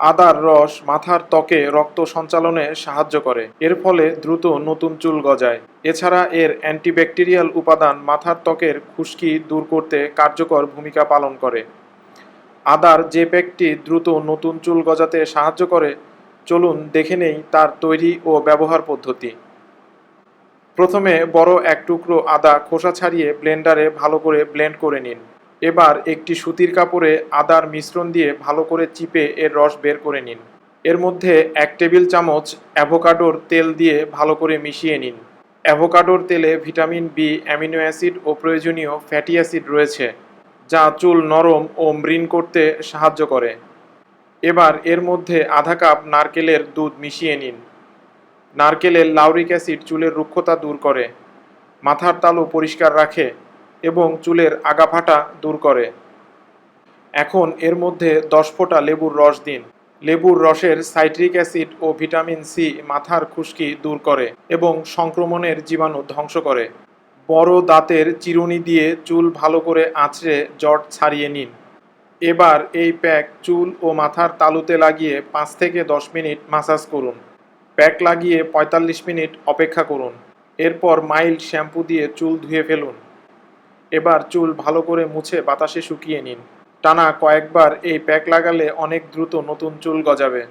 আদার রস মাথার ত্বকে রক্ত সঞ্চালনে সাহায্য করে। এর ফলে দ্রুত নতুন চুল গজায়। এছাড়া এর অ্যান্টিব্যাকটেরিয়াল উপাদান মাথার ত্বকের খুশকি দূর করতে কার্যকর ভূমিকা পালন করে। আদার যে প্যাকটি দ্রুত নতুন চুল গজাতে সাহায্য করে, চলুন দেখে নেই তার তৈরি ও ব্যবহার পদ্ধতি। প্রথমে বড় এক টুকরো আদা খোসা ছাড়িয়ে ব্লেন্ডারে ভালো করে ব্লেন্ড করে নিন। এবার একটি সুতির কাপড়ে আদার মিশ্রণ দিয়ে ভালো করে চিপে এর রস বের করে নিন। এর মধ্যে এক টেবিল চামচ অ্যাভোকাডোর তেল দিয়ে ভালো করে মিশিয়ে নিন। অ্যাভোকাডোর তেলে ভিটামিন বি, অ্যামিনো অ্যাসিড ও প্রয়োজনীয় ফ্যাটি অ্যাসিড রয়েছে, যা চুল নরম ও মৃণ করতে সাহায্য করে। এবার এর মধ্যে আধা কাপ নারকেলের দুধ মিশিয়ে নিন। নারকেলের লাউরিক অ্যাসিড চুলের রুক্ষতা দূর করে। মাথার তালু পরিষ্কার রাখে এবং চুলের আগাফাটা দূর করে। এখন এর মধ্যে দশ ফোঁটা লেবুর রস দিন। লেবুর রসের সাইট্রিক অ্যাসিড ও ভিটামিন সি মাথার খুশকি দূর করে এবং সংক্রমণের জীবাণু ধ্বংস করে। বড় দাঁতের চিরুনি দিয়ে চুল ভালো করে আঁচড়ে জট ছাড়িয়ে নিন। এবার এই প্যাক চুল ও মাথার তালুতে লাগিয়ে পাঁচ থেকে দশ মিনিট মাসাজ করুন। প্যাক লাগিয়ে পঁয়তাল্লিশ মিনিট অপেক্ষা করুন। এরপর মাইল্ড শ্যাম্পু দিয়ে চুল ধুয়ে ফেলুন। এবার চুল ভালো করে মুছে বাতাসে শুকিয়ে নিন। টানা কয়েকবার এই প্যাক লাগালে অনেক দ্রুত নতুন চুল গজাবে।